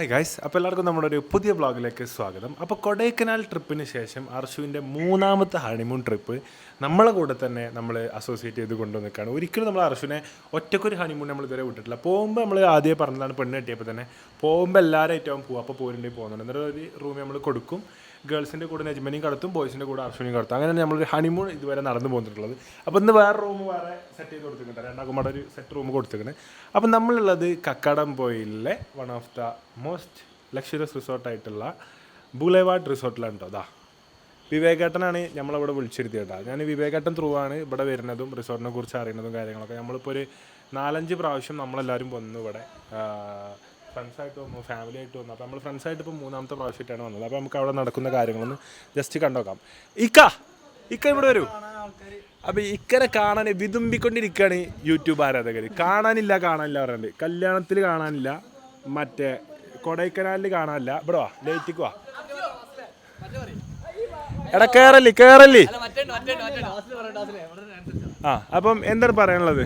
Hi guys അപ്പോൾ എല്ലാവർക്കും നമ്മുടെ ഒരു പുതിയ ബ്ലോഗിലേക്ക് സ്വാഗതം. അപ്പോൾ കൊടൈക്കനാൽ ട്രിപ്പിന് ശേഷം അർഷുവിന്റെ മൂന്നാമത്തെ ഹണിമൂൺ ട്രിപ്പ് നമ്മളെ കൂടെ തന്നെ നമ്മൾ അസോസിയേറ്റ് ചെയ്ത് കൊണ്ടുവന്നിക്കാണ് ഒരിക്കലും നമ്മൾ അർഷുവിനെ ഒറ്റക്കൊരു ഹണിമൂൺ നമ്മൾ ഇതുവരെ വിട്ടിട്ടില്ല. പോകുമ്പോൾ നമ്മൾ ആദ്യം പറഞ്ഞതാണ് പെണ്ണ് കെട്ടിയപ്പോൾ തന്നെ പോകുമ്പോൾ എല്ലാവരും ഏറ്റവും പോകും അപ്പോൾ പോരുണ്ടെങ്കിൽ പോകുന്നുണ്ട് എന്നൊരു ഒരു റൂം നമ്മൾ കൊടുക്കും. ഗേൾസിന്റെ കൂടെ നജ്മനിയും കടത്തും ബോയ്സിന്റെ കൂടെ അർഷനിയും കടത്തും. അങ്ങനെ നമ്മളൊരു ഹണിമൂൺ ഇതുവരെ നടന്നു പോന്നിട്ടുള്ളത്. അപ്പോൾ ഇന്ന് വേറെ റൂം വേറെ സെറ്റ് ചെയ്ത് കൊടുത്തിട്ടുണ്ട്. രണ്ടാക്കും ഒരു സെറ്റ് റൂം കൊടുത്തിരിക്കുന്നത് അപ്പോൾ നമ്മളുള്ളത് കക്കാടംപോയിലെ one of the most luxurious റിസോർട്ടായിട്ടുള്ള boulevard റിസോർട്ടിലാണ് കേട്ടോ അതാ വിവേകേട്ടനാണ് നമ്മളവിടെ വിളിച്ചിരുത്തി കേട്ടോ ഞാൻ വിവേകേട്ടൻ ത്രൂ ആണ് ഇവിടെ വരുന്നതും റിസോർട്ടിനെ കുറിച്ച് അറിയുന്നതും കാര്യങ്ങളൊക്കെ. നമ്മളിപ്പോൾ ഒരു നാലഞ്ച് പ്രാവശ്യം നമ്മളെല്ലാവരും വന്നു ഇവിടെ. ഫ്രണ്ട്സായിട്ട് വന്നു ഫാമിലി ആയിട്ട് വന്നു. അപ്പോൾ നമ്മൾ ഫ്രണ്ട്സായിട്ട് ഇപ്പോൾ മൂന്നാമത്തെ പ്രാവശ്യമായിട്ടാണ് വന്നത്. അപ്പോൾ നമുക്ക് അവിടെ നടക്കുന്ന കാര്യങ്ങളൊന്ന് ജസ്റ്റ് കണ്ടോക്കാം. ഇക്ക ഇക്ക ഇവിടെ വരൂ. അപ്പോൾ ഇക്കനെ കാണാൻ വിതുമ്പിക്കൊണ്ടിരിക്കുകയാണ് യൂട്യൂബ് ആരാധകർ കാണാനില്ല കാണാനില്ല പറയുന്നത് കല്യാണത്തിൽ കാണാനില്ല മറ്റേ കൊടൈക്കനാലിൽ കാണാനില്ല. ഇവിടെ വാ ലേറ്റിക്ക് വാ. എടാ കേറല്ലേ കേറല്ലേ? ആ അപ്പം എന്താണ് പറയാനുള്ളത്?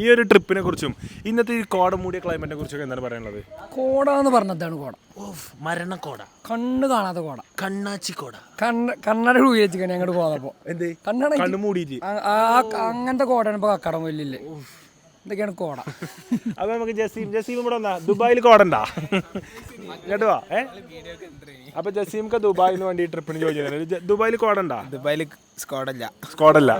ഈ ഒരു ട്രിപ്പിനെ കുറിച്ചും ഇന്നത്തെ ഈ കോട മൂടിയ ക്ലൈമറ്റിനെ കുറിച്ചൊക്കെ എന്താണ് പറയാനുള്ളത്? കോട എന്ന് പറഞ്ഞതാണ് കോട? ഓഫ് മരണക്കോട. കണ്ണ് കാണാത്ത കോട. കണ്ണാച്ചി കോട കണ്ണ് കണ്ണട ഉപയോഗിച്ചിരിക്കണേ അങ്ങോട്ട് പോകാതപ്പോ എന്ത്? കണ്ണട കണ്ണു മൂടിയിട്ട്. അങ്ങനത്തെ കോടയാണ് ഇപ്പൊ കക്കടം വലില്ലേ ഇതൊക്കെയാണ് കോട. അപ്പൊ നമുക്ക് ജസീം ജസീം ഇവിടെ വന്നാ. ദുബായിൽ കോടണ്ടാ കേട്ടോ ഏ? അപ്പൊ ജസീംക്ക് ദുബായിന് വേണ്ടി ട്രിപ്പിന് ജോലി ചെയ്തത്. ദുബായിൽ കോടണ്ടാ ദുബായിൽ സ്കോഡല്ല സ്കോഡല്ല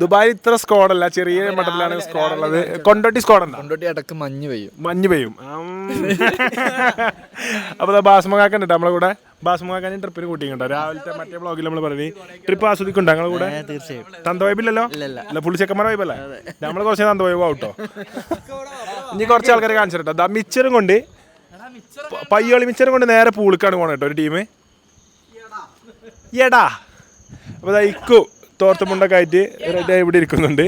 ദുബായിൽ ഇത്ര സ്കോഡല്ല ചെറിയ മട്ടത്തിലാണ് സ്കോഡ് ഉള്ളത്. കൊണ്ടോട്ടി സ്കോഡണ്ട കൊണ്ടോട്ടി ഇടയ്ക്ക് മഞ്ഞ് പെയ്യും. മഞ്ഞ് പെയ്യും. അപ്പൊ ബാസ്മകാക്കൻ ഉണ്ട് നമ്മളെ കൂടെ. ബാസ്മകാക്കൻ ട്രിപ്പിന് കൂട്ടിയിട്ടുണ്ടോ രാവിലത്തെ മറ്റേ ബ്ലോഗിൽ നമ്മൾ പറഞ്ഞു ട്രിപ്പ് ആസ്വദിക്കുണ്ടോ ഞങ്ങളെ കൂടെ? തീർച്ചയായും. തന്ത വൈബില്ലല്ലോ അല്ല ഫുൾ ചെക്കന്മാർ വൈബല്ലേ നമ്മൾ കുറച്ച് തന്ത വൈബ് ആവട്ടോ ഇനി കുറച്ച് ആൾക്കാരെ കാണിച്ചിട്ടോ ദാ മിച്ചറും കൊണ്ട് പയ്യോളി മിച്ചറും കൊണ്ട് നേരെ പൂളിക്കാണ് പോണ കേട്ടോ ഒരു ടീം എടാ. അപ്പൊ ദാ ഇക്കു തോർത്തുമുണ്ടൊക്കെ ആയിട്ട് റെഡി ഇവിടെ ഇരിക്കുന്നുണ്ട്.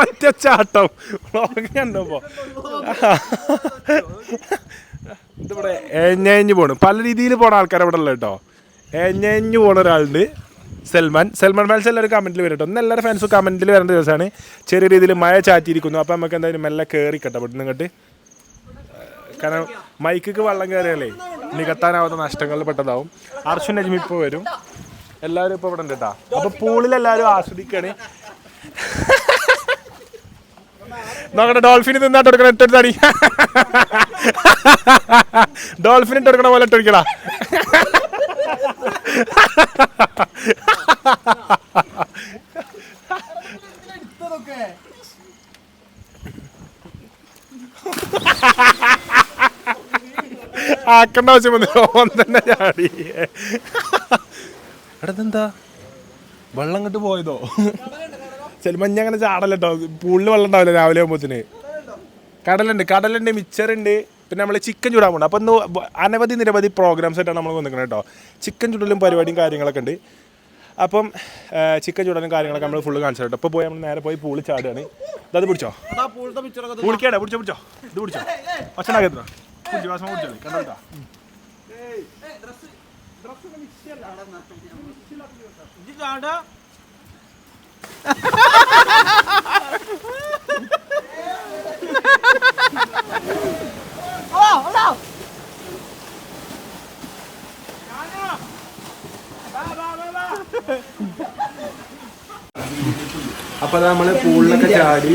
ഒറ്റച്ചാട്ടം. വ്ളോഗ് കണ്ടപ്പോ. ഇതിവിടെ എഞ്ഞഞ്ഞ് പോണ്. പല രീതിയിൽ പോണ ആൾക്കാർ ഇവിടെ ഉള്ള കേട്ടോ എഞ്ഞഞ്ഞു പോണ ഒരാളുണ്ട്. സൽമാൻ സൽമാൻ ഫാൻസ് എല്ലാവരും കമന്റിൽ വരട്ടെ. ഒന്ന് എല്ലാവരും ഫാൻസും കമന്റിൽ വരേണ്ട ദിവസമാണ്. ചെറിയ രീതിയിൽ മഴ ചാറ്റിയിരിക്കുന്നു. അപ്പോൾ നമുക്ക് എന്തായാലും മെല്ലെ കയറി കേട്ടോ പെട്ടെന്ന് നിങ്ങട്ട് കാരണം മൈക്കിക്ക് വള്ളം കയറിയാലേ നികത്താനാവാത്ത നഷ്ടങ്ങളിൽ പെട്ടതാവും. അർഷുൻ നജ്മി ഇപ്പോൾ വരും. എല്ലാവരും ഇപ്പോൾ ഇവിടെ ഉണ്ട് കേട്ടോ അപ്പോൾ പൂളിൽ എല്ലാവരും ആസ്വദിക്കാണ്. നോക്കട്ടെ ഡോൾഫിന് തിന്നാട്ട് എടുക്കണം ഇട്ടെടുത്താടി ഡോൾഫിന് ഇട്ടെടുക്കണ പോലെ ഇട്ടെടുക്കടാ ആക്കണ്ട ആവശ്യം വന്നില്ല ഓൻ തന്നെ ചാടി. എടതെന്താ വെള്ളം കണ്ട് പോയതോ? ചിലപ്പോ ഞാൻ അങ്ങനെ ചാടല്ലോ പൂളിൽ വെള്ളം ഉണ്ടാവില്ല രാവിലെ ആകുമ്പോത്തിന് കടലുണ്ട് കടലുണ്ട് മിച്ചറുണ്ട്. പിന്നെ നമ്മൾ ചിക്കൻ ചൂടാൻ പോകണം അപ്പോൾ ഇന്ന് അനവധി നിരവധി പ്രോഗ്രാംസ് ആയിട്ടാണ് നമ്മൾ വന്നിരിക്കുന്നത് കേട്ടോ ചിക്കൻ ചുടലും പരിപാടിയും കാര്യങ്ങളൊക്കെ ഉണ്ട്. അപ്പം ചിക്കൻ ചുടലും കാര്യങ്ങളൊക്കെ നമ്മൾ ഫുള്ള് കാണിച്ചു കേട്ടോ അപ്പോൾ പോയി നമ്മൾ നേരെ പോയി പൂളി ചാടുകയാണ് ഇതത് പിടിച്ചോ? പൂളിക്കാടാ പിടിച്ചോ പിടിച്ചോ. ഇത് പിടിച്ചോ. ഒച്ചണ്ടാക്കത്ര പിടിച്ചു വാസം പിടിച്ചോ കണ്ടോ അപ്പൊ നമ്മൾ പൂളിലൊക്കെ ചാടി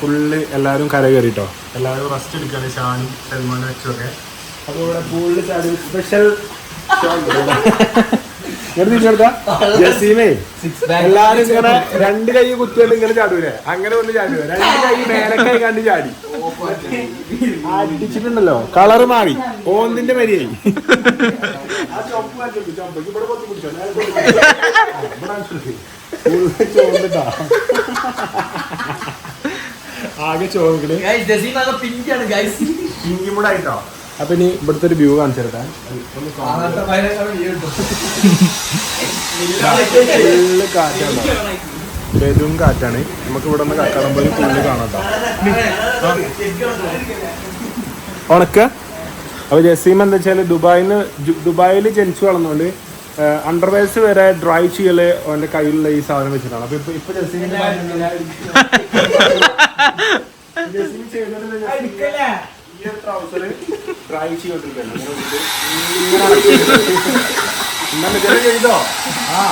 ഫുള്ള് എല്ലാരും കര കയറിട്ടോ? എല്ലാവരും റെസ്റ്റ് എടുക്കാണ് ഷാനും സൽമാനും വെച്ചൊക്കെ അപ്പൊ ഇവിടെ പൂളിൽ ചാടി സ്പെഷ്യൽ ജസീമേ എല്ലാരും ഇങ്ങനെ രണ്ട് കൈ കുത്തിയിട്ട് ഇങ്ങനെ ചാടൂലേ അങ്ങനെ ഒന്ന് ചാടുവേ രണ്ട് കൈ മേലക്കൈ കണ്ട് ചാടി. അടിച്ചിട്ടുണ്ടല്ലോ. കളറ് മാറി. ഓന്തിന്റെ മരിയായി. ആ ചോദിക്കണേ കാണിച്ചു ചുവപ്പ് ഇവിടെ പൊത്തി അപ്പൊ ഇനി ഇവിടുത്തെ ഒരു വ്യൂ കാണിച്ചു തരട്ടെ. ഫുള്ള് കാറ്റാണ്. പെരും കാറ്റാണ്. നമുക്ക് ഇവിടെ നിന്ന് കക്കടം പോയി തുള്ളി കാണാട്ടോ ഉണക്ക? അപ്പൊ ജസീം എന്താ വെച്ചാൽ ദുബായിന്ന് ദുബായിൽ ജനിച്ചു വളർന്നുകൊണ്ട് അണ്ടർവേഴ്സ് വരെ ഡ്രൈവ് ചെയ്യൽ അവന്റെ കയ്യിലുള്ള ഈ സാധനം വെച്ചിട്ടാണ്. അപ്പൊ ഇപ്പൊ ഇപ്പൊ ജസീമിന്റെ ഈ ഒരു വന്നിട്ട് ഇന്നലെ ചെയ്തോ? ആ.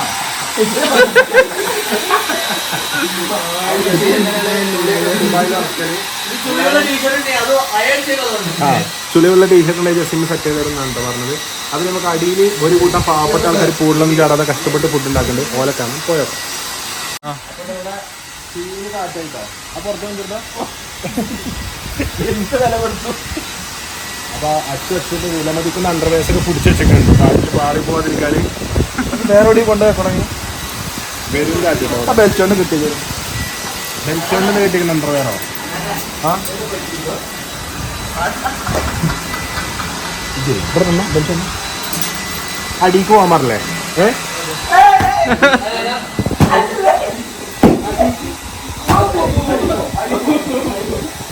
ആ. ചുളിവുള്ള ടീഷർട്ട് ഉണ്ടെങ്കിൽ ജസ്റ്റിന് സെറ്റ് ചെയ്ത് തരുന്നതാണ് കേട്ടോ പറഞ്ഞത്. അത് നമുക്ക് അടിയിൽ ഒരു കൂട്ടം പാവപ്പെട്ട ആൾക്കാർ കൂടുതലൊന്നും ചാടാതെ കഷ്ടപ്പെട്ട് ഫുഡ് ഉണ്ടാക്കുന്നുണ്ട് ഓലക്കാണ് പോയോ? അപ്പൊ അച്ഛൻ വെച്ചിട്ട് വിലമതിക്കുന്ന അണ്ടർവേസൊക്കെ പിടിച്ച് വെച്ചിട്ടുണ്ട്. കാറ്റിൽ പാറി പോകാതിരിക്കാൻ വേറെ കൊണ്ടുപോയി ബെൽറ്റോണ്ട് കിട്ടിയത്. ബെൽറ്റോണ്ട് കിട്ടിക്കുന്ന അണ്ടർവെയറോ ആ? ഇത് ഇവിടെ നിന്നോ? ബെൽറ്റോണ്ട്? അടിക്ക് പോകാൻ പാടില്ലേ ഏ അപ്പൊ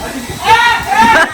അടിക്ക് പോയാൽ കേട്ടോ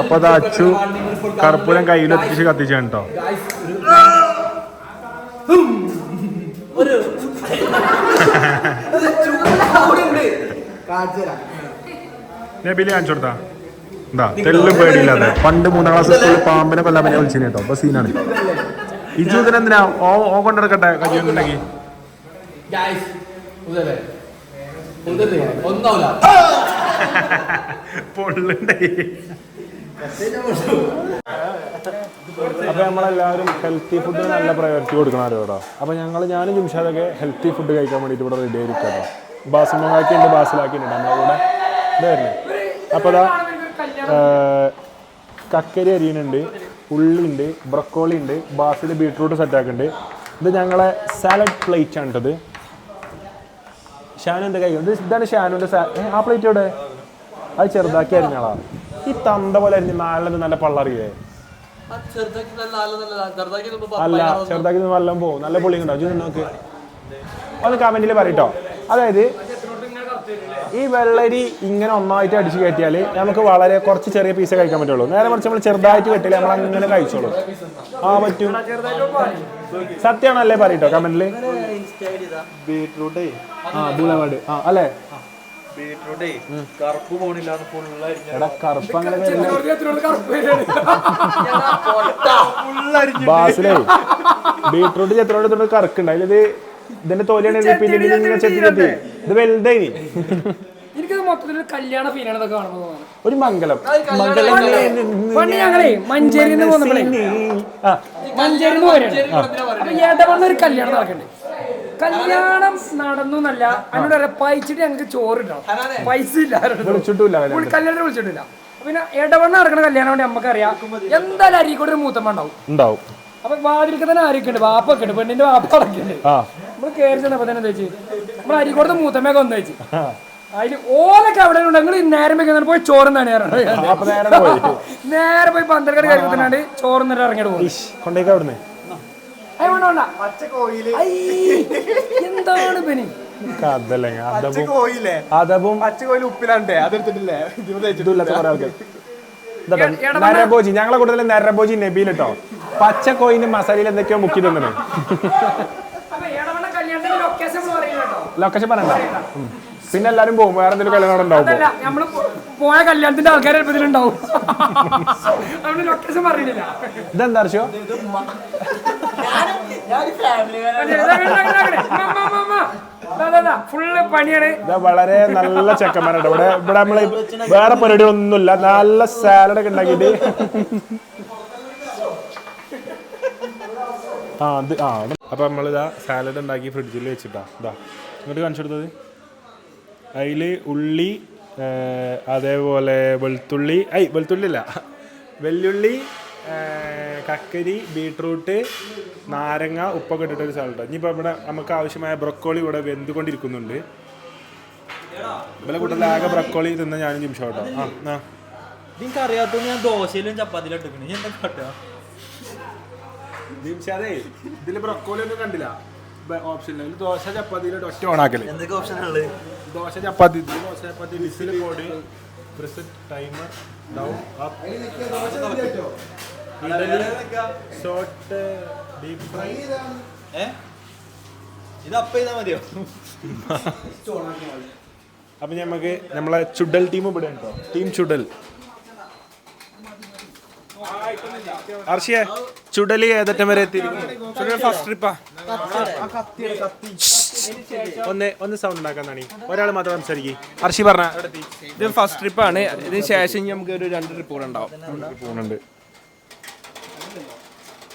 അപ്പൊ അത് അച്ചു കർപ്പൂരം കയ്യിലെത്തിച്ച് കത്തിച്ചാണ് കേട്ടോ നബിലി കാണിച്ചു കൊടുത്താ. എന്താ തെല്ലും പേടിയില്ലാതെ. പണ്ട് മൂന്നാം ക്ലാസ് സ്കൂളിൽ പാമ്പിനെ കൊല്ലാൻ പറ്റിയ വിളിച്ചിന് കേട്ടോ അപ്പൊ സീനാണ് ഇജു ഇതിനെന്തിനാ ഓ ഓ കൊണ്ടെടുക്കട്ടെ കഴിയുന്നുണ്ടെങ്കിൽ പൊള്ളുണ്ടേ അപ്പൊ നമ്മളെല്ലാവരും ഹെൽത്തി ഫുഡ് നല്ല പ്രയോറിറ്റി കൊടുക്കണമല്ലോ കേട്ടോ അപ്പൊ ഞങ്ങൾ ഞാനും ജുംഷാദൊക്കെ ഹെൽത്തി ഫുഡ് കഴിക്കാൻ വേണ്ടിയിട്ട് ഇവിടെ റെഡി ആയിരിക്കും കേട്ടോ ബാസിമാക്കിയുണ്ട് ബാസിലാക്കിയിട്ടുണ്ട് നമ്മളെ കൂടെ ഇതായിരുന്നു അപ്പൊ അതാ കക്കരി അരിയനുണ്ട് ഉള്ളിയുണ്ട് ബ്രക്കോളി ഉണ്ട് ബാസിൽ ബീട്രൂട്ട് സെറ്റ് ആക്കുന്നുണ്ട്. ഇത് ഞങ്ങളെ സാലഡ് പ്ലേറ്റ് ആണ് കേട്ടത് ഷാനു എന്താ കൈ ഇതാണ് ഏ, ആ പ്ലേറ്റ് എവിടെ? അത് ചെറുതാക്കി അരിഞ്ഞാളാ. ഈ തന്ത പോലെ നാലെണ്ണം നല്ല പള്ളറിയേ. അല്ല ചെറുതാക്കി നല്ല പോകും നല്ല പൊളി ഉണ്ടോ? നോക്ക്. ഒന്ന് കമന്റിൽ പറയട്ടോ അതായത് ഈ വെള്ളരി ഇങ്ങനെ ഒന്നായിട്ട് അടിച്ചു കയറ്റിയാൽ നമുക്ക് വളരെ കുറച്ച് ചെറിയ പീസേ കഴിക്കാൻ പറ്റുള്ളൂ. നേരെ മറിച്ച് നമ്മൾ ചെറുതായിട്ട് കെട്ടിയാൽ നമ്മൾ അങ്ങനെ കഴിച്ചോളൂ. ആ പറ്റും. സത്യമാണല്ലേ പറയട്ടോ കമന്റിൽ ബീട്രൂട്ട് ആ ബൂലവാട് ആ അല്ലേ? ബീട്രൂട്ടേ കറുപ്പ് എടാ കറുപ്പ് അങ്ങനെ. ബാസിലേ ബീട്രൂട്ട് ചെത്തിനോട് തൊട്ട് കറക്കുണ്ട്. അതിലിത് ഇതിന്റെ തോലിയാണ് ഇത് പിന്നെ ഇതിന് ഇങ്ങനെ ചെത്തി ചെത്തി. ഇത് വലുതായി എനിക്കത് മൊത്തത്തിൽ ഒരു കല്യാണ ഫീലാണ് ഇതൊക്കെ കാണുമ്പോൾ ഒരു മംഗലം. പണ്ട് ഞങ്ങളേ മഞ്ചേരി പോരുകയാണ് ഒരു കല്യാണം നടക്കുന്നുണ്ട് കല്യാണം നടന്നു എന്നല്ല അതിനോട് പറയാം പൈച്ചിട്ട് ഞങ്ങൾക്ക് ചോറ് പൈസ ഇല്ല കല്യാണം. വിളിച്ചിട്ടില്ല. പിന്നെ ഇടവണ്ണ നടക്കുന്ന കല്യാണം വേണ്ടി നമുക്കറിയാം എന്തായാലും അരിക്കൂടെ ഒരു മൂത്തമ്മ ഉണ്ടാവും. ഉണ്ടാവും അപ്പൊ വാതിൽക്ക് തന്നെ ആരൊക്കെ ഉണ്ട് വാപ്പൊക്കെ ഉണ്ട് പെണ്ണിന്റെ വാപ്പ അടക്കുന്നുണ്ട് ആ. നമ്മൾ കയറി ചെന്നപ്പോ തന്നെ എന്താ വെച്ച് നമ്മൾ അരിക്കോടത്ത് മൂത്തമ്മയൊക്കെ ഒന്ന് വെച്ച്. അതിൽ ഓലൊക്കെ അവിടെ ഉണ്ട്. നിങ്ങൾ നേരം വെക്കുന്ന പോയി ചോറും തന്നെ നേരെ പോയി. പന്ത്രണ്ട് പോയി പന്തൽക്കറി ചോറും തന്നെ ചോറുന്നിട്ട് ഇറങ്ങിയിട്ട് പോകും വേണ്ട വേണ്ട ഐ, എന്താണ് പനി അതവും ഉപ്പിലാണ്ടേ? അതെടുത്തിട്ടില്ലേ? ഞങ്ങളെ കൂടുതൽ നരഭോജി നബീൽ കേട്ടോ പച്ച കോയിന്റെ മസാലയിൽ എന്തൊക്കെയോ മുക്കി തന്നെ ഏടവണ്ണ കല്യാണത്തിന്റെ ലൊക്കേഷൻ പറയണ്ട. പിന്നെ എല്ലാരും പോകും വേറെ എന്തെങ്കിലും കല്യാണം ഉണ്ടാവും നമ്മൾ പോയ കല്യാണത്തിന്റെ ആൾക്കാരെ ഇതിലുണ്ടാവും ലൊക്കേഷൻ ഇതെന്താ അറിയോ പണിയാണ് വളരെ നല്ല ചെക്കന്മാരുണ്ട്. ഇവിടെ ഇവിടെ നമ്മൾ വേറെ പരിപാടികളൊന്നുമില്ല നല്ല സാലഡ് ഒക്കെ ഉണ്ടാക്കിയിട്ട്. ആ അത് ആ അപ്പൊ നമ്മളിതാ സാലഡ് ഉണ്ടാക്കി ഫ്രിഡ്ജിൽ വെച്ചിട്ടാ. ഇതാ. എന്നിട്ട് കാണിച്ചു കൊടുത്തത്. അതിൽ ഉള്ളി അതേപോലെ വെളുത്തുള്ളി ഐ വെളുത്തുള്ളി അല്ല. വെല്ലുള്ളി കക്കരി ബീട്രൂട്ട് നാരങ്ങ ഉപ്പൊക്കെ ഇട്ടിട്ടൊരു ഒരു സാലഡ് ഇനിയിപ്പോൾ ഇവിടെ നമുക്ക് ആവശ്യമായ ബ്രക്കോളി ഇവിടെ വെന്തുകൊണ്ടിരിക്കുന്നുണ്ട്. ഇവിടെ കൂട്ടത്തിൽ ആകെ ബ്രക്കോളി തിന്ന ഞാനും നിമിഷം കേട്ടോ. ആ ആ. ഞാൻ ദോശയിലും ചപ്പാത്തിയിലും എടുക്കണേ ഞാൻ എന്താ കാട്ടുക നിമിഷാദേ ഇതിൽ ബ്രക്കോളി ഒന്നും കണ്ടില്ല. ഓപ്ഷൻ ദോശ ചപ്പാത്തിയിലോട്ട് ഒറ്റ ഓണാക്കൽ എന്തൊക്കെ ഓപ്ഷൻ ഉള്ളത്? ദോശ ചപ്പാത്തി ഇതിൽ dosa chapati whistle code preset timer down up deep fry ഏ? ഇത് അപ്പ് ചെയ്താൽ മതിയോ? അപ്പം നമുക്ക് നമ്മളെ ചുഡൽ ടീം ഇവിടെ ഉണ്ടോ? ടീം ചുഡൽ അർഷിയേ ചുടലി ഏതറ്റം വരെ എത്തിയിരിക്കുന്നു? ഫസ്റ്റ് ട്രിപ്പാ ഒന്ന് ഒന്ന് സൗണ്ട് ഉണ്ടാക്കാൻ നണി ഒരാൾ മാത്രം സംസാരിക്കും. അർഷി പറഞ്ഞ? ഇത് ഫസ്റ്റ് ട്രിപ്പാണ് ഇതിന് ശേഷം ഇനി നമുക്ക് ഒരു രണ്ട് ട്രിപ്പുകൾ കൂടെ ഉണ്ടാവും.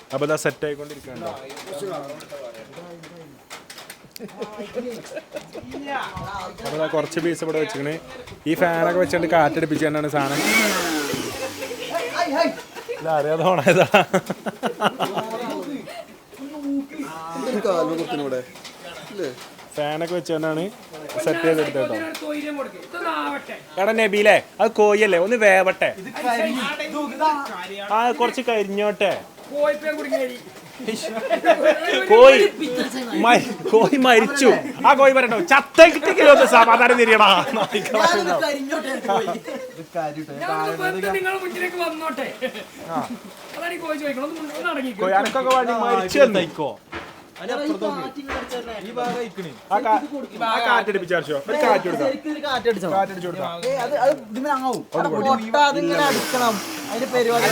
പോകുന്നുണ്ട് അപ്പൊ ഇതാ സെറ്റ് ആയിക്കൊണ്ടിരിക്കുകയാണ് അപ്പോൾ കുറച്ച് പീസ് ഇവിടെ വെച്ചിങ്ങനെ ഈ ഫാനൊക്കെ വെച്ചിട്ട് കാറ്റടിപ്പിച്ചാണ് സാധനം. ഇത് അറിയാതെ ഓണായതാ ഫാനൊക്കെ വെച്ചുകൊണ്ടാണ് സെറ്റ് ചെയ്തെടുത്തോ എടാ നബീലേ അത് കോയല്ലേ ഒന്ന് വേവട്ടെ. ആ കുറച്ച് കരിഞ്ഞോട്ടെ. കോയി മ- കോയി മരിച്ചു. ആ കോയി പറയട്ടോ ചത്തേക്കിട്ടെങ്കിലും ഒന്ന് സമാധാനം തിരിയടാ കോയി അനക്കൊക്കെ വേണ്ടി മരിച്ചു എന്ന്. അതിങ്ങനെ അടിക്കണം. അതിന്റെ പരിപാടി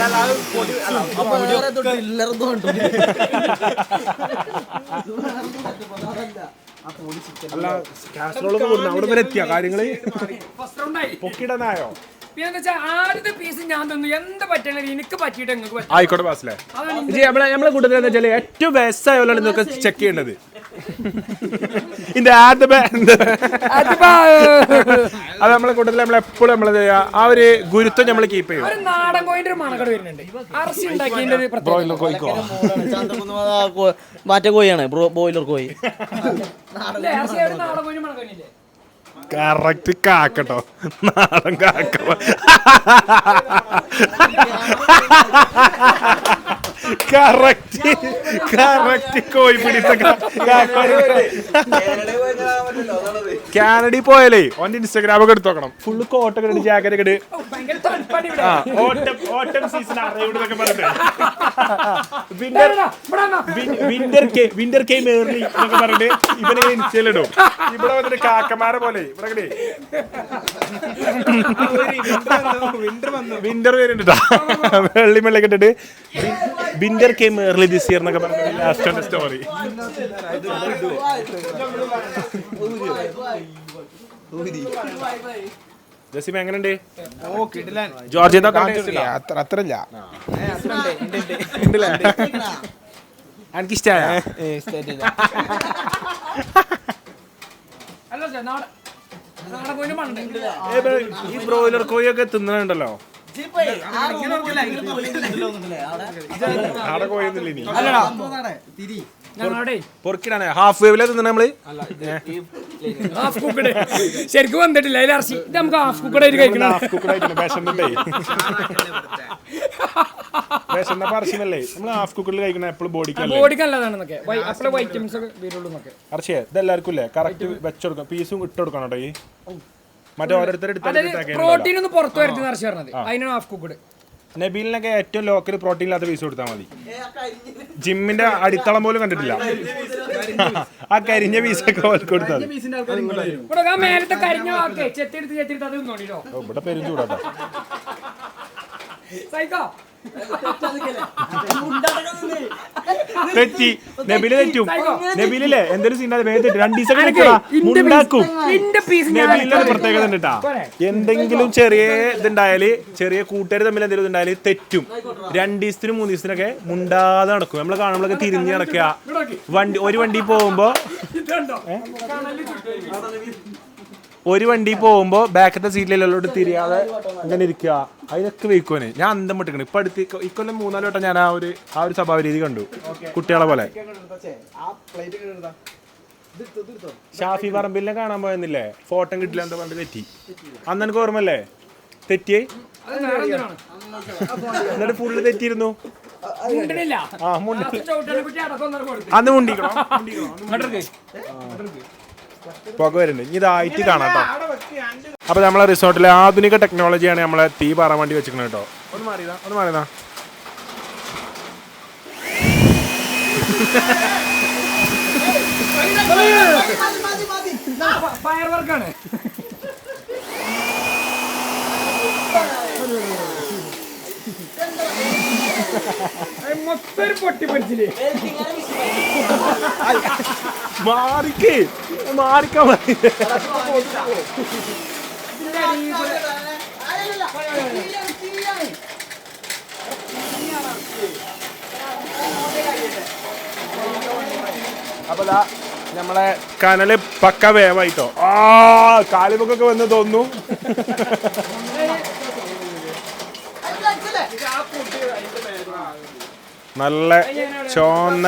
അല്ല കാസറോളൊക്കെ കൊടുക്കണം അവിടെ വരെ എത്തിയ കാര്യങ്ങൾ? ഫസ്റ്റ് റൗണ്ടായി പൊക്കിടനായോ പിന്നെ എന്താ വെച്ചാൽ ആദ്യത്തെ പീസ് ഞാൻ തന്നു. എന്ത് പറ്റില്ല എനിക്ക് പറ്റിയിട്ട് നിങ്ങൾക്ക് പറ്റും ആയിക്കോട്ടെ ബാസിലെ നമ്മളെ നമ്മളെ കൂട്ടത്തിൽ എന്താ വെച്ചാൽ ഏറ്റവും ബെസ്റ്റ് ആയവരാണ് ഇതൊക്കെ ചെക്ക് ചെയ്യേണ്ടത്. ഇതിന്റെ ആദ്യ അതിപ്പോ അത് നമ്മളെ കൂട്ടത്തിൽ നമ്മൾ എപ്പോഴും നമ്മൾ ആ ഒരു ഗുരുത്വം നമ്മൾ കീപ്പ് ചെയ്യും. ഒരു നാടൻ കോയിന്റെ ഒരു മണക്കട വരുന്നുണ്ട്. അറസി ഉണ്ടാക്കിയതിന്റെ ഒരു പ്രത്യേകത. ബ്രോയിലർ കോയിക്കോ മറ്റേ കോഴിയാണ് ബോയിലർ കോഴി. അല്ലേ? അറസി ഒരു നാടൻ കോയിന്റെ കറക്റ്റ് കാക്കട്ടോ. നാടൻ കാക്ക. കറക്റ്റ് കറക്റ്റ് കോഴി പിടിച്ച കാനഡയിൽ പോയാലേ ഓന്റെ ഇൻസ്റ്റാഗ്രാം ഒക്കെ എടുത്ത് നോക്കണം. ഫുള്ള് കോട്ടൊക്കെ ഇട്ട് ജാക്കറ്റ് ഒക്കെ ആ ഓട്ടം ഓട്ടം സീസൺ അറിയൂടെന്നൊക്കെ. വിന്റർ കെ വിന്റർ കെ മേർലി എന്നൊക്കെ പറഞ്ഞിട്ട് ഇവനെ ഇൻസ്റ്റയിലിടും ഇവിടെ വന്നിട്ട് കാക്കമാരെ പോലെ ഇവിടെ വിന്റർ വരുന്നുണ്ട് വെള്ളിമെള്ളൊക്കെ ഇട്ടിട്ട്. Winter came early this year എന്നൊക്കെ പറഞ്ഞ ലാസ്റ്റ് സ്റ്റോറി ജസിമ എങ്ങനെയുണ്ട്? ജോർജ് അത്ര അത്ര ഇല്ല എനിക്കിഷ്ടായ. ഈ ബ്രോയിലർ കോഴിയൊക്കെ തിന്നണുണ്ടല്ലോ അവിടെ കോഴിയൊന്നുമില്ല ഇനി പൊറുക്കിടാണ് ഹാഫ് വേവിലെ തിന്നണ നമ്മൾ? ഹാഫ് കുക്കഡ് ശരിക്കും വന്നിട്ടില്ല. അതിൽ ഇറച്ചി ഇത് നമുക്ക് ഹാഫ് കഴിക്കണം. കുക്കഡായിട്ട് വിശന്നിട്ടേ വിശന്ന പറശ്ശിമല്ലേ നമ്മൾ ഹാഫ് കുക്കറിൽ കഴിക്കണ എപ്പോഴും ബോഡിക്കല്ലേ ബോഡിക്ക് നല്ലതാണെന്നൊക്കെ. അപ്പോഴേ വൈറ്റമിൻസ് ഒക്കെ വരുള്ളൂ എന്നൊക്കെ. ഇത് ഇതെല്ലാവർക്കും ഇല്ലേ കറക്റ്റ് വെച്ചെടുക്കാം പീസും ഇട്ട് കൊടുക്കണം കേട്ടോ ഈ. മറ്റേ ഓരോരുത്തർ പ്രോട്ടീൻ ഒന്ന് പുറത്തു വരുത്തി പറഞ്ഞത്. അതിനാണ് ഹാഫ് കുക്കഡ് നബീലിനൊക്കെ ഏറ്റവും ലോക്കൽ പ്രോട്ടീൻ ഇല്ലാത്ത പീസ് കൊടുത്താൽ മതി. ജിമ്മിന്റെ അടിത്തളം പോലും കണ്ടിട്ടില്ല. ആ കരിഞ്ഞ പീസൊക്കെ കൊടുത്താൽ ഇവിടെ പെരും ചൂടാട്ടോ സൈക്കോ. തെറ്റി. നബിൽ തെറ്റും. നബിലില്ലേ എന്തൊരു സീൻ വേഗം രണ്ടു ദിവസം ഉണ്ടാക്കും നബിലിന്റെ പ്രത്യേകത ഉണ്ട് എന്തെങ്കിലും ചെറിയ ഇതുണ്ടായാൽ ചെറിയ കൂട്ടുകാർ തമ്മിൽ എന്തെങ്കിലും ഇതുണ്ടായാൽ തെറ്റും. രണ്ടു ദിവസത്തിനും മൂന്ന് ദിവസത്തിനൊക്കെ മുണ്ടാതെ നടക്കും. നമ്മൾ കാണുമ്പോഴൊക്കെ തിരിഞ്ഞ് നടക്കുക. വണ്ടി ഒരു വണ്ടി പോകുമ്പോ. ഒരു വണ്ടി പോകുമ്പോൾ ബാക്കത്തെ സീറ്റിലെല്ലോട്ട് തിരിയാതെ അങ്ങനെ ഇരിക്കുക. അതിനൊക്കെ വെയ്ക്കുവന് ഞാൻ അന്തം വിട്ടിക്കണ്. ഇപ്പൊ അടുത്ത് ഇക്കൊല്ലം മൂന്നാൽ വട്ടം ഞാൻ ആ ഒരു ആ ഒരു സ്വഭാവ രീതി കണ്ടു കുട്ടികളെ പോലെ. ഷാഫി പറമ്പിലിനെ കാണാൻ പോയെന്നില്ലേ? ഫോട്ടോ കിട്ടില്ല എന്താ പറഞ്ഞിട്ട് തെറ്റി. അന്ന് എനിക്ക് ഓർമ്മല്ലേ തെറ്റിയേ? എന്നിട്ട് ഫുള്ള് തെറ്റിയിരുന്നു. ആ അന്ന് മുണ്ടിക്കണോ? പുക വരുന്നുണ്ട് ഇനി ഇതായിട്ട് കാണാം കേട്ടോ അപ്പൊ നമ്മളെ റിസോർട്ടിലെ ആധുനിക ടെക്നോളജിയാണ് നമ്മളെ തീ പാറാൻ വേണ്ടി വെച്ചിരിക്കുന്നത് കേട്ടോ ഒന്ന് മാറിയതാ ഒന്ന് മാറിയതാ ഫയർ വർക്കാണ് മൊത്തം ഒരു പൊട്ടി പൊരിച്ചില്ലേ മാറിക്കേ മാറിക്കാ മതി അപ്പൊ നമ്മളെ കനൽ പക്ക വേവായിട്ടോ. ആ കാലിമുക്കൊക്കെ വന്ന് തോന്നുന്നു നല്ല ചോന്ന അവന് ആദ്യം കത്തുന്നുണ്ട്. അത് അടുക്കളയൊക്കെ കത്തി. ഡാ, ചോന്ന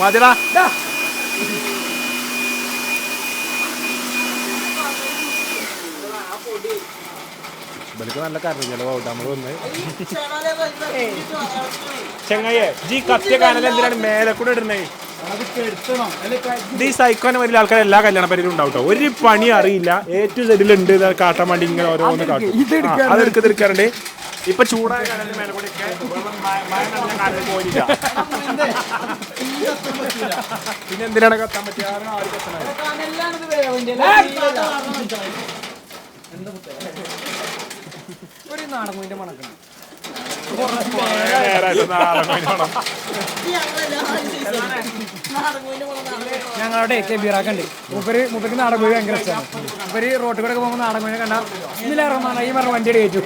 മതിടാ. ഡാ. ഇവർക്ക് നല്ല കറണ്ട് ചെലവാവും നമ്മൾ വന്ന്. ചെങ്ങയ്യെ ജി കത്തിയ കാനൽ എന്തിനാണ് മേലെ കൂടെ ഇടുന്നേ? ഈ സൈക്കോനെ വലിയ ആൾക്കാർ എല്ലാ കല്യാണ പരിപാടിയും ഉണ്ടാവും ഒരു പണി അറിയില്ല. ഏറ്റവും ടു സെഡിൽ ഉണ്ട് ഇത് കാട്ടാൻ വേണ്ടി ഇങ്ങനെ ഓരോന്ന് കാട്ടും. ആ, അതെടുക്ക് എടുക്കാറുണ്ട് ഇപ്പൊ ചൂടായ കനലിന്റെ മേലെ കൂടി പിന്നെ എന്തിനാണ് കത്താൻ ആരും ഒരു നാടൻ കോയിന്റെ മണക്കണം കോഴി വേണം. ഞങ്ങളുടെ കെ ബീറാക്കുണ്ട് മൂപ്പര് മൂപ്പർക്ക് നാടൻ കോഴി ഭയങ്കര ഇഷ്ടമാണ് മൂപ്പര് റോട്ടിൽ കൂടെ പോകുമ്പോൾ നാടൻ കോഴിനെ കണ്ടാൽ ഇന്നലെ റഹ്മാൻ ഈ പറഞ്ഞ വണ്ടിയുടെ കയറ്റു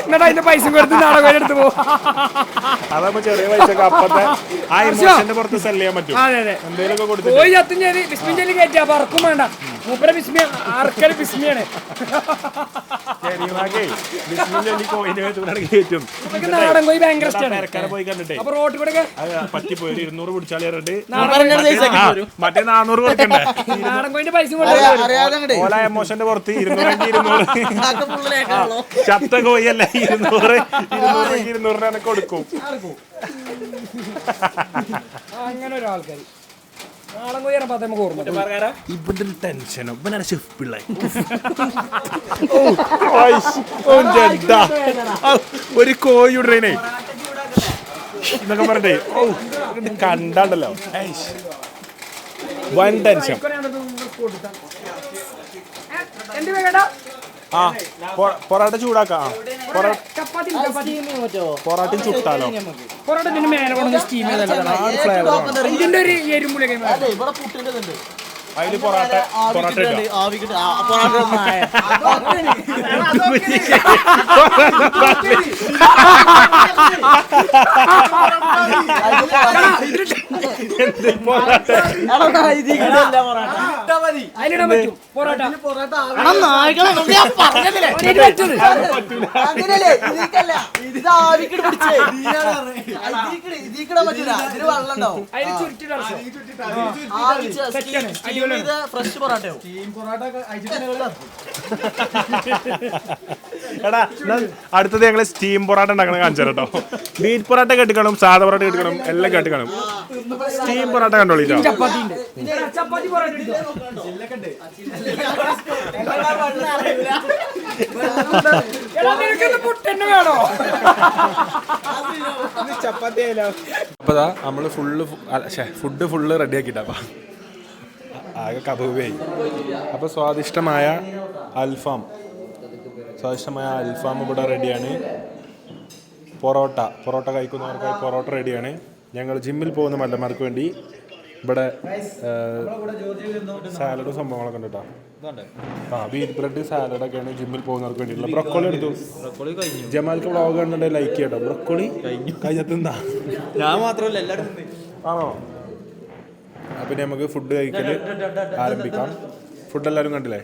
എന്നിട്ട് അതിന്റെ പൈസ കൊടുത്ത് നാടൻ കോഴി എടുത്ത് പോകും അതാകുമ്പോ ചെറിയ പൈസ അപ്പത്തെ ആ ഇമോഷന്റെ പുറത്ത് സെൽ ചെയ്യാൻ പറ്റും. അതെ അതെ. കോഴി ചത്തും ചെയ്ത് വിസ്മിൻ ചെല്ലി കയറ്റിയാ പറക്കും വേണ്ട. മൂപ്പര ബിസ്മിയ ബിസ്മിയാണ് കയറ്റും. മൂപ്പർക്ക് നാടൻ കോഴി ഭയങ്കര ഇഷ്ടമാണ് തിരക്കാരെ പോയി കണ്ടിട്ടേ. അപ്പൊ റോട്ടിൽ കൂടെ ഒക്കെ അത് പറ്റിപ്പോയി ഒരു ഇരുന്നൂറ് പിടിച്ചാൽ പറഞ്ഞിട്ട് നാടൻ ആ, മറ്റേ നാനൂറ് കൊടുക്കണ്ടേ? നാടൻ കോഴിന്റെ പൈസ കൊടുക്കും അറിയാതെ അങ്ങട്. ഓല എമോഷന്റെ പുറത്ത് ഇരുന്നൂറെങ്കിൽ ഇരുന്നൂറ്. ആക്കെ പുള്ളിലേക്കാണല്ലോ ചത്ത കോയല്ല ഇരുന്നൂറ്. ഇരുന്നൂറെങ്കിൽ ഇരുന്നൂറിനാണ് കൊടുക്കും. അങ്ങനെ ഒരാൾക്കാർ നമുക്ക് ഓർമ്മ ഇവിടെ ഒരു ടെൻഷനോ ഇവനാണ് ഷെഫ് പിള്ളേ ഒരു കോഴി എന്നൊക്കെ പറഞ്ഞേ ഓ ഇത് കണ്ടാണ്ടല്ലോ. വൻ ടെൻഷൻ ആ പൊറോട്ട ചൂടാക്കാം. ചുട്ടാലോ? പൊറോട്ട മേലെ കൊണ്ടു സ്റ്റീം ഇതിന്റെ ഒരു എരുമ്പുളിയൊക്കെ അതിൽ പൊറോട്ട പൊറോട്ട പൊറോട്ട. പൊറോട്ട പൊറാട്ട. അതിലിടാൻ പറ്റും. പൊറോട്ട അങ്ങനെയല്ലേ? ഇതിക്കല്ല ഇത് ആവിക്കിട്ട് പിടിച്ചേ. ഇതിക്കിട് ഇതിക്കിടാൻ പറ്റില്ല ഇതിന് വെള്ളം ഉണ്ടാവും. അതിന് ചുരുട്ടിട്ട് അടച്ചോ. ആവി സ്റ്റീം ചെയ്ത ഫ്രഷ് പൊറാട്ടയോ എടാ എന്നാ അടുത്തത് ഞങ്ങൾ സ്റ്റീം പൊറോട്ട ഉണ്ടാക്കണ കാണിച്ചു കേട്ടോ. ബീറ്റ് പൊറോട്ട കെട്ടിക്കണം സാധാ പൊറോട്ട കെട്ടിക്കണം എല്ലാം കെട്ടിക്കണം സ്റ്റീം പൊറോട്ട കണ്ടോളിട്ടോ ചപ്പാത്തി ഉണ്ട് ചപ്പാത്തി നമ്മൾ ഫുള്ള് ഫുഡ് ഫുള്ള് റെഡി ആക്കിട്ടാ ആകെ കബൂബായി. അപ്പൊ സ്വാദിഷ്ടമായ അൽഫാം. സ്വാദിഷ്ടമായ അൽഫാം ഇവിടെ റെഡിയാണ് പൊറോട്ട. പൊറോട്ട കഴിക്കുന്നവർക്കായി പൊറോട്ട റെഡിയാണ് ഞങ്ങൾ ജിമ്മിൽ പോകുന്ന മല്ലന്മാർക്ക് വേണ്ടി ഇവിടെ സാലഡും സംഭവങ്ങളൊക്കെ ഉണ്ട് കേട്ടോ. ആ ബീറ്റ് ബ്രെഡ് സാലഡൊക്കെയാണ് ജിമ്മിൽ പോകുന്നവർക്ക് വേണ്ടിയിട്ടുള്ള. ബ്രൊക്കോളി എടുത്തു. ജമാൽക്ക് വ്ളോഗ് കണ്ടിട്ടുണ്ടെങ്കിൽ ലൈക്ക് ചെയ്യട്ടോ. ബ്രൊക്കോളി കഴിഞ്ഞിട്ട് എന്താ? ഞാൻ മാത്രമല്ല എല്ലാവരും ആണോ? പിന്നെ നമുക്ക് ഫുഡ് കഴിക്കൽ ആരംഭിക്കാം. ഫുഡ് എല്ലാവരും കണ്ടില്ലേ?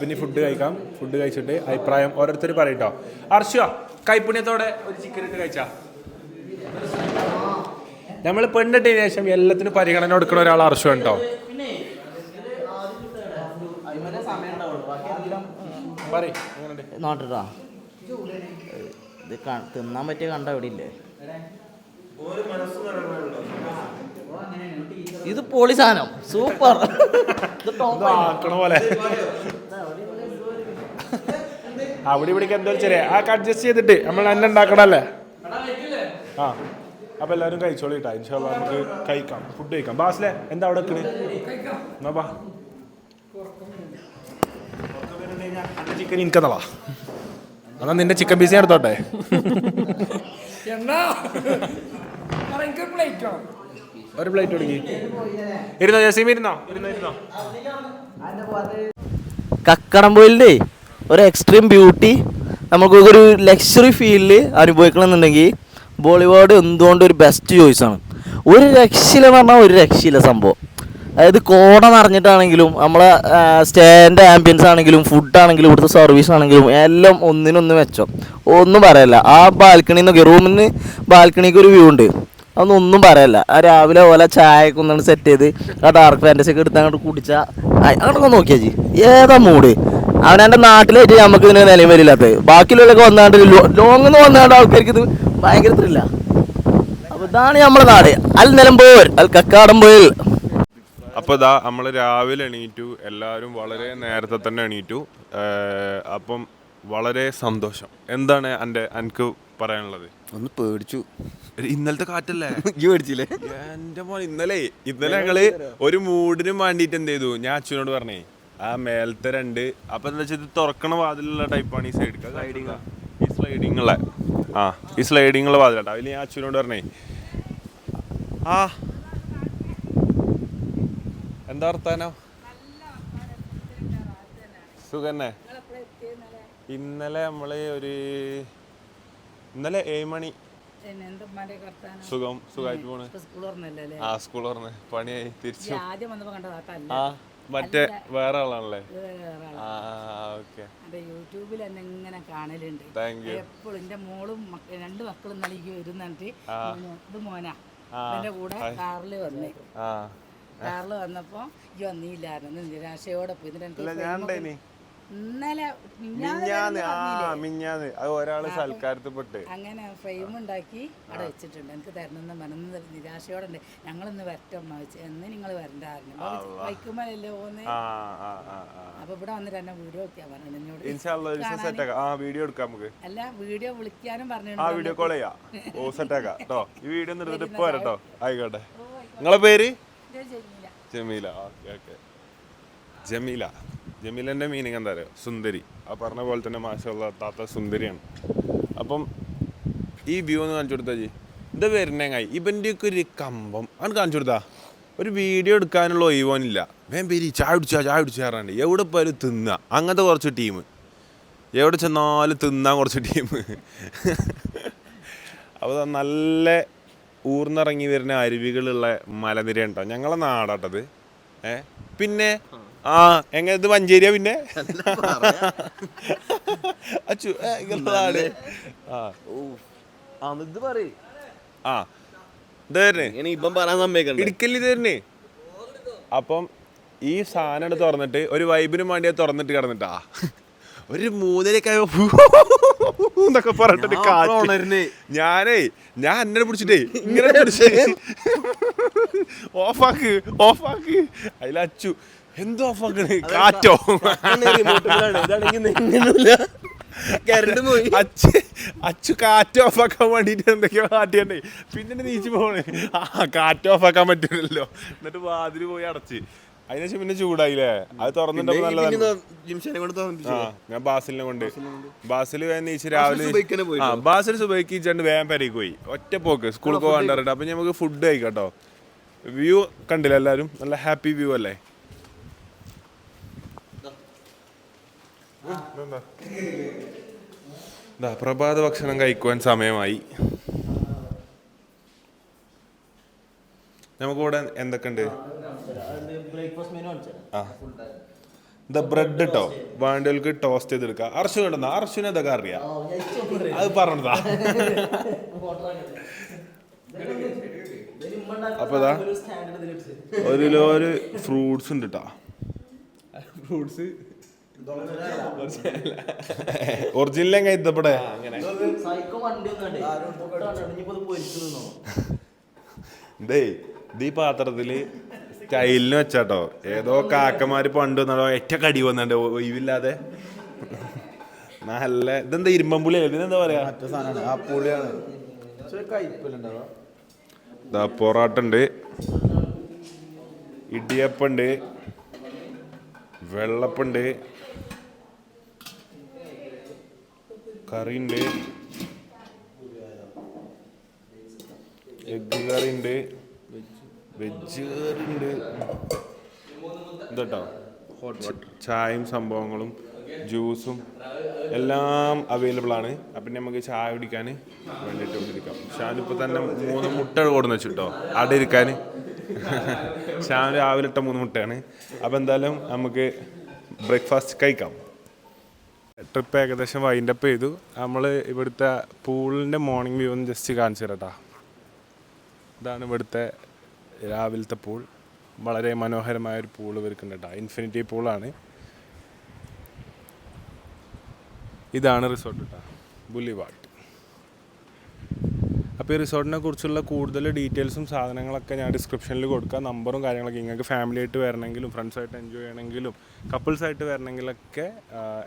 പിന്നെ ഇനി ഫുഡ് കഴിക്കാം. ഫുഡ് കഴിച്ചിട്ട് അഭിപ്രായം ഓരോരുത്തർ പറയട്ടോ. അർഷ കൈപ്പുണ്യത്തോടെ ഒരു ചിക്കൻ ഇട്ട് കഴിച്ചാ. നമ്മൾ പെണ്ണിട്ടതിന് ശേഷം എല്ലാത്തിനും പരിഗണന കൊടുക്കുന്ന ഒരാൾ അർഷു ഉണ്ടോ നോട്ടട്ടാ ഇത് തിന്നാൻ പറ്റിയ കണ്ട എവിടെ ഇല്ലേ? ഇത് പൊളി സാധനം. സൂപ്പർ. പോലെ. അവിടെ ഇവിടേക്ക് എന്തോ ചെറിയ ആ അഡ്ജസ്റ്റ് ചെയ്തിട്ട് നമ്മൾ എന്നെ ഉണ്ടാക്കണല്ലേ ആ അപ്പൊ എല്ലാവരും കഴിച്ചോളൂ കേട്ടോ ഇൻഷാല്ല നമുക്ക് കഴിക്കാം. ഫുഡ് കഴിക്കാം. ബാസിലെ എന്താ അവിടെ നിക്കണ്? എന്നാ ബാ. ചിക്കൻ എനിക്കെന്നളാ എന്നാ നിന്റെ ചിക്കൻ പീസ് ഞാൻ എടുത്തോട്ടെ. ഒരു പ്ലേറ്റ് തുടങ്ങി ഇരുന്നോ ജസീം ഇരുന്നോ? ഇരുന്നോ ഇരുന്നോ. കക്കടംപോയിലിന്റെ ഒരു എക്സ്ട്രീം ബ്യൂട്ടി നമുക്ക് ഒരു ലക്ഷറി ഫീലിൽ അനുഭവിക്കണമെന്നുണ്ടെങ്കിൽ ബോളിവുഡ് എന്തുകൊണ്ട് ഒരു ബെസ്റ്റ് ചോയ്സാണ് ഒരു രക്ഷയില്ല പറഞ്ഞാൽ ഒരു രക്ഷയില്ല സംഭവം. അതായത് കോട നിറഞ്ഞിട്ടാണെങ്കിലും നമ്മളെ സ്റ്റാൻഡ് ആംബിയൻസ് ആണെങ്കിലും ഫുഡ് ആണെങ്കിലും ഇവിടുത്തെ സർവീസ് ആണെങ്കിലും എല്ലാം ഒന്നിനൊന്ന് മെച്ചം. ഒന്നും പറയല്ല. ആ ബാൽക്കണി നിന്നൊക്കെ റൂമിൽ ബാൽക്കണിക്ക് ഒരു വ്യൂ ഉണ്ട്. അതൊന്നും ഒന്നും പറയല്ല. ആ രാവിലെ പോലെ ചായ ഒക്കെ ഒന്നാണ് സെറ്റ് ചെയ്ത് ആ ഡാർക്ക് ഫാന്റസി ഒക്കെ എടുത്ത് അങ്ങോട്ട് കുടിച്ചാൽ അങ്ങോട്ടൊക്കെ നോക്കിയാ ജി ഏതാ മൂഡ് അവനെന്റെ നാട്ടിലായിട്ട് നമുക്ക് ഇതിന് നിലയും വരില്ലാത്തത് ബാക്കിയുള്ളവരൊക്കെ വന്നാണ്ട് ലോങ് എന്ന് വന്നാണ്ട് ആൾക്കാർക്ക് ഇത് ഭയങ്കര ത്രില്ല അപ്പൊ ഇതാണ് നമ്മുടെ നാട്. അൽ നിലമ്പോൽ അൽ കക്കാടമ്പോയിൽ അപ്പോൾ ഇതാ നമ്മൾ രാവിലെ എണീറ്റു. എല്ലാവരും വളരെ നേരത്തെ തന്നെ എണീറ്റു. അപ്പം വളരെ സന്തോഷം. എന്താണ് എന്റെ എനിക്ക് പറയാനുള്ളത്? ഒന്ന് പേടിച്ചു. ഇന്നലത്തെ കാറ്റല്ലേ? പേടിച്ചില്ലേ? എന്റെ മോൻ ഇന്നലെ ഇന്നലെ ഞങ്ങൾ ഒരു മൂഡിനും വേണ്ടിയിട്ട് എന്ത് ചെയ്തു? ഞാൻ അച്ഛനോട് പറഞ്ഞേ ആ മേലത്തെ രണ്ട്. അപ്പൊ എന്താ വെച്ചാൽ ഇത് തുറക്കണ വാതിലുള്ള ടൈപ്പാണ് ഈ സൈഡ് സ്ലൈഡിങ് ഈ സ്ലൈഡിങ് ഉള്ള. ആ ഈ സ്ലൈഡിങ് ഉള്ള വാതിലാട്ടോ അതിൽ ഞാൻ അച്ഛനോട് പറഞ്ഞേ. ആ. എന്താ വർത്താനോ? സുഖന്നെ? ഇന്നലെ നമ്മൾ ഒരു ഇന്നലെ ഏഴ് മണി. സുഖം സുഖമായിട്ട് പോണ്. ആ സ്കൂൾ പറഞ്ഞേ പണിയായി തിരിച്ചു. ആദ്യം വന്നപ്പോ കണ്ടത് ആ. മറ്റേ വേറെ ആളാണല്ലേ. ആ ഓക്കെ. എന്റെ യൂട്യൂബിൽ എന്നെ ഇങ്ങനെ കാണലുണ്ട്. താങ്ക് യു എപ്പോഴും എന്റെ മോളും മക്ക- രണ്ട് മക്കളും നൽകി വരുന്നിട്ട് ഇത് മോനാ. എന്റെ കൂടെ കാറിൽ വന്നേ. ആ. കാറിൽ വന്നപ്പോ ഈ വന്നില്ലായിരുന്നു. നിരാശയോടെ പോയി. എന്നിട്ട് എനിക്ക് അല്ല ഞാൻ ഉണ്ടായിനി ഇന്നലെ മിഞ്ഞാന്ന് ആ? മിഞ്ഞാന്ന്. അത് ഒരാൾ സൽക്കാരത്തിൽ പെട്ട് അങ്ങനെ ഫ്രെയിം ഉണ്ടാക്കി അവിടെ വെച്ചിട്ടുണ്ട്. എനിക്ക് തരണമെന്ന് മനന്ന് നിരാശയോടെ ഉണ്ട് ഞങ്ങളിന്ന് വരട്ടെ അമ്മ വെച്ച്. എന്ന് നിങ്ങൾ വരണ്ടായിരുന്നു വൈക്കുമ്പോഴല്ലേ പോന്ന് ആ ആ ആ ആ. അപ്പൊ ഇവിടെ വന്നിട്ട് എന്നെ വീഡിയോ ദിവസം ആ വീഡിയോ എടുക്കാം നമുക്ക്. അല്ല വീഡിയോ വിളിക്കാനും ആ പറഞ്ഞിട്ടുണ്ട് വീഡിയോ കോൾ ചെയ്യാം. ഓ കേട്ടോ ഈ വീഡിയോ ഒന്ന് എടുത്തിട്ട് ഇപ്പൊ വരട്ടോ ആയിക്കോട്ടെ. നിങ്ങളെ പേര്? ജമീല. Okay okay. ജമീല. ജമീലന്റെ മീനിങ് എന്താ പറയുക സുന്ദരി. ആ പറഞ്ഞ പോലെ തന്നെ മാഷുള്ള താത്ത സുന്ദരിയാണ്. അപ്പം ഈ വ്യൂ ഒന്ന് കാണിച്ചു കൊടുത്താ ജി. ഇത് വരുന്നേങ്ങായി ഇവന്റെ ഒക്കെ ഒരു കമ്പം. അത് കാണിച്ചു കൊടുത്താ? ഒരു വീഡിയോ എടുക്കാനുള്ള ഒഴിവോനില്ല. വേം പേര് ചായ കുടിച്ചാ ചായ കുടിച്ചാ പറഞ്ഞാണ്ട് എവിടെ പോയാലും തിന്നുക അങ്ങനത്തെ കുറച്ച് ടീം എവിടെ ചെന്നാലും തിന്നാൻ കുറച്ച് ടീം അപ്പോൾ നല്ല ഊർന്നിറങ്ങി വരുന്ന അരുവികളുള്ള മലനിര ഉണ്ടാവും ഞങ്ങളെ നാടാട്ടത്. ഏ? പിന്നെ ആ എങ്ങനെ ഇത് മഞ്ചേരിയാ പിന്നെ? അച്ചു നാട് ആ. ആ ഇത് ആ. ഇത് തരണേ ഇങ്ങനെ ഇപ്പം പറയാൻ സമ്മതിക്കണ്ട? ഇടുക്കൽ ഇത് തരണേ അപ്പം ഈ സാധനം എടുത്ത് തുറന്നിട്ട് ഒരു വൈബിനും വേണ്ടി അത് തുറന്നിട്ട് കിടന്നിട്ടാ. ഒരു മൂന്നരക്കായൊക്കെ പറഞ്ഞിട്ട് കാറ്റ്. ഞാനേ ഞാൻ എന്നെ പിടിച്ചിട്ടേ ഇങ്ങനെ പിടിച്ചേ. ഓഫാക്ക് ഓഫാക്ക് അതിലച്ചു. എന്തോ ഓഫാക്കണ് കാറ്റോ? അച്ചു അച്ചു കാറ്റ് ആക്കാൻ വേണ്ടിട്ട് എന്തൊക്കെയോ കാട്ടിയണ്ടേ പിന്നെ നീച്ച് പോണേ. ആ കാറ്റ് ഓഫ് ആക്കാൻ പറ്റില്ലല്ലോ. എന്നിട്ട് വാതിൽ പോയി അടച്ച്. അതിനുശേഷം പിന്നെ ചൂടായില്ലേ? അത് തുറന്നിട്ടപ്പോ നല്ലതാണ്. ഞാൻ ബാസിലിനെ കൊണ്ട്. ബാസിൽ നീച്ച് രാവിലെ ആ ബാസിൽ സുബൈക്ക് ചെണ്ട് വേഗം പെരേക്ക് പോയി. ഒറ്റ പോക്ക്. സ്കൂളിൽ പോകാൻ അപ്പൊ നമുക്ക് ഫുഡ് കഴിക്കട്ടോ വ്യൂ കണ്ടില്ല എല്ലാരും? നല്ല ഹാപ്പി വ്യൂ അല്ലേ? പ്രഭാത ഭക്ഷണം കഴിക്കുവാൻ സമയമായി. നമുക്കിവിടെ എന്തൊക്കെയുണ്ട്? ദ ബ്രെഡ് കേട്ടോ വേണ്ടവർക്ക് ടോസ്റ്റ് ചെയ്തെടുക്കാം. അർശു കണ്ടെന്നാ അർശുവിനെ ഇതൊക്കെ അറിയാം. അത് പറഞ്ഞതാ. അപ്പൊ ഒരു ഒരു ഫ്രൂട്ട്സ് ഉണ്ട് കേട്ടോ ഫ്രൂട്ട്സ് ഒറിജിനൽ എങ്ങനെ ഇതപ്പെടെ ദേ ഇത് ഈ പാത്രത്തിൽ സ്റ്റൈലിന് വെച്ചാട്ടോ. ഏതോ കാക്കമാര് പണ്ട് വന്നോ ഏറ്റ കടി വന്നിട്ട് ഒഴിവില്ലാതെ. നല്ല ഇതെന്താ ഇരുമ്പമ്പുളി ഇതിനെന്താ പറയാ? ദാ പൊറാട്ട ഉണ്ട് ഇടിയപ്പുണ്ട്. വെള്ളപ്പുണ്ട്. കറിയുണ്ട് എഗ് കറി ഉണ്ട് വെജ് കറി ഉണ്ട് ഇതട്ടോ ചായയും സംഭവങ്ങളും ജ്യൂസും എല്ലാം അവൈലബിൾ ആണ്. അപ്പം നമുക്ക് ചായ കുടിക്കാൻ വേണ്ടിയിട്ട് കൊണ്ടിരിക്കാം ഷാനിപ്പോൾ തന്നെ മൂന്ന് മുട്ട കൊടുന്ന് വെച്ചിട്ടോ? അവിടെ ഇരിക്കാൻ. ഷാൻ രാവിലെ ഇട്ട മൂന്ന് മുട്ടയാണ്. അപ്പം എന്തായാലും നമുക്ക് ബ്രേക്ക്ഫാസ്റ്റ് കഴിക്കാം. ട്രിപ്പ് ഏകദേശം വൈൻഡ് അപ്പ് ചെയ്തു. നമ്മൾ ഇവിടുത്തെ പൂളിന്റെ മോർണിംഗ് വ്യൂ ഒന്ന് ജസ്റ്റ് കാണിച്ചു തരട്ടാ. ഇതാണ് ഇവിടുത്തെ രാവിലത്തെ പൂൾ. വളരെ മനോഹരമായ ഒരു പൂൾ ഇവർക്കുണ്ട് കേട്ടോ ഇൻഫിനിറ്റി പൂളാണ്. ഇതാണ് റിസോർട്ട് കേട്ടോ ബുള്ളിവാട്ട്. അപ്പോൾ ഈ റിസോർട്ടിനെ കുറിച്ചുള്ള കൂടുതൽ ഡീറ്റെയിൽസും സാധനങ്ങളൊക്കെ ഞാൻ ഡിസ്ക്രിപ്ഷനിൽ കൊടുക്കാം. നമ്പറും കാര്യങ്ങളൊക്കെ നിങ്ങൾക്ക് ഫാമിലി ആയിട്ട് വരണമെങ്കിലും ഫ്രണ്ട്സായിട്ട് എൻജോയ് ചെയ്യണമെങ്കിലും കപ്പിൾസായിട്ട് വരണമെങ്കിലൊക്കെ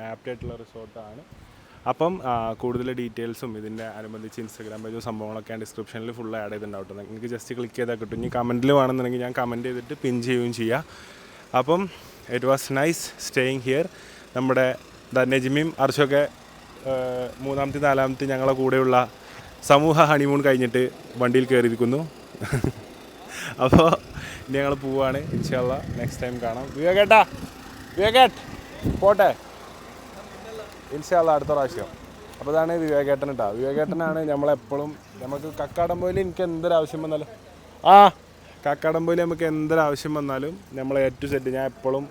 ആപ്റ്റ് ആയിട്ടുള്ള റിസോർട്ടാണ് അപ്പം കൂടുതൽ ഡീറ്റെയിൽസും ഇതിന്റെ അനുബന്ധിച്ച് ഇൻസ്റ്റാഗ്രാം പേജും സംഭവങ്ങളൊക്കെ ഞാൻ ഡിസ്ക്രിപ്ഷനിൽ ഫുൾ ആഡ് ചെയ്തിട്ടുണ്ടാവും. നിങ്ങൾക്ക് ജസ്റ്റ് ക്ലിക്ക് ചെയ്താൽ കിട്ടും. ഇനി കമന്റിൽ വേണമെന്നുണ്ടെങ്കിൽ ഞാൻ കമന്റ് ചെയ്തിട്ട് പിൻ ചെയ്യുകയും ചെയ്യാം. അപ്പം it was nice staying here നമ്മുടെ ദ നജ്മിയും അർഷൊക്കെ മൂന്നാമത്തെ നാലാമത്തെ ഞങ്ങളെ കൂടെയുള്ള സമൂഹ ഹണിമൂൺ കഴിഞ്ഞിട്ട് വണ്ടിയിൽ കയറിയിരിക്കുന്നു അപ്പോൾ ഞങ്ങൾ പോവാണ്. ഇൻഷാല്ല നെക്സ്റ്റ് ടൈം കാണാം. വിവേകേട്ടാ വിവേകേട്ട് പോട്ടെ. ഇൻഷാല്ല അടുത്ത പ്രാവശ്യം. അപ്പോൾ ഇതാണ് വിവേകേട്ടൻ കേട്ടോ വിവേകേട്ടനാണ് നമ്മളെപ്പോഴും നമുക്ക് കക്കാടംപോയിൽ എനിക്ക് എന്തൊരാവശ്യം വന്നാലും. ആ കക്കാടംപോയിൽ നമുക്ക് എന്തൊരാവശ്യം വന്നാലും നമ്മളെ ഏറ്റവും സെറ്റ് ഞാൻ എപ്പോഴും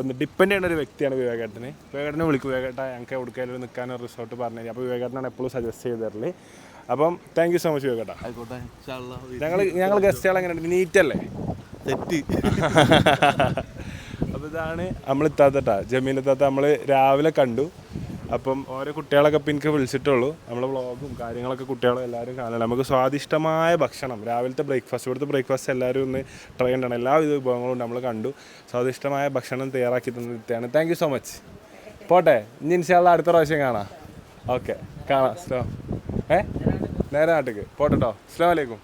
ഒന്ന് ഡിപ്പെൻഡ് ചെയ്യുന്ന ഒരു വ്യക്തിയാണ് വിവേകേട്ടന് വിവേകേട്ടനെ വിളിക്കും. വിവേകേട്ട ഞങ്ങൾക്ക് എവിടേക്കായാലും നിൽക്കാൻ ഒരു റിസോർട്ട് പറഞ്ഞു അപ്പോൾ വിവേകേട്ടനാണ് എപ്പോഴും സജസ്റ്റ് ചെയ്ത് തരൽ അപ്പം താങ്ക് യു സോ മച്ച് വിവേകേട്ട ആയിക്കോട്ടെ. ഞങ്ങൾ ഞങ്ങൾ ഗസ്റ്റുകൾ എങ്ങനെയുണ്ട്? നീറ്റല്ലേ തെറ്റ് അപ്പോൾ ഇതാണ് നമ്മൾ ഇത്താത്തട്ടാ ജമീലത്താത്ത നമ്മൾ രാവിലെ കണ്ടു. അപ്പം ഓരോ കുട്ടികളൊക്കെ ഇപ്പം എനിക്ക് വിളിച്ചിട്ടുള്ളൂ. നമ്മളെ വ്ളോഗും കാര്യങ്ങളൊക്കെ കുട്ടികളും എല്ലാവരും കാണണം നമുക്ക് സ്വാദിഷ്ടമായ ഭക്ഷണം. രാവിലത്തെ ബ്രേക്ക്ഫാസ്റ്റ് ഇവിടുത്തെ ബ്രേക്ക്ഫാസ്റ്റ് എല്ലാവരും ഒന്ന് ട്രൈ ചെയ്യണം. എല്ലാവിധ വിഭവങ്ങളും നമ്മൾ കണ്ടു. സ്വാദിഷ്ടമായ ഭക്ഷണം തയ്യാറാക്കി തന്നിട്ടാണ് താങ്ക് യു സോ മച്ച് പോട്ടെ. ഇനി ഇൻഷാള്ള അടുത്ത പ്രാവശ്യം കാണാം. ഓക്കെ കാണാം. സ്ലോ ഏ? നേരെ നാട്ടിക്ക്. പോട്ടെട്ടോ അസ്ലാം വലൈക്കും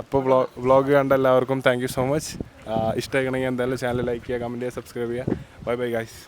അപ്പോൾ വ്ളോ വ്ളോഗ് കണ്ട എല്ലാവർക്കും താങ്ക് യു സോ മച്ച് ഇഷ്ടമായിക്കണമെങ്കിൽ എന്തായാലും ചാനൽ ലൈക്ക് ചെയ്യുക കമന്റ് ചെയ്യുക സബ്സ്ക്രൈബ് ചെയ്യുക. Bye bye guys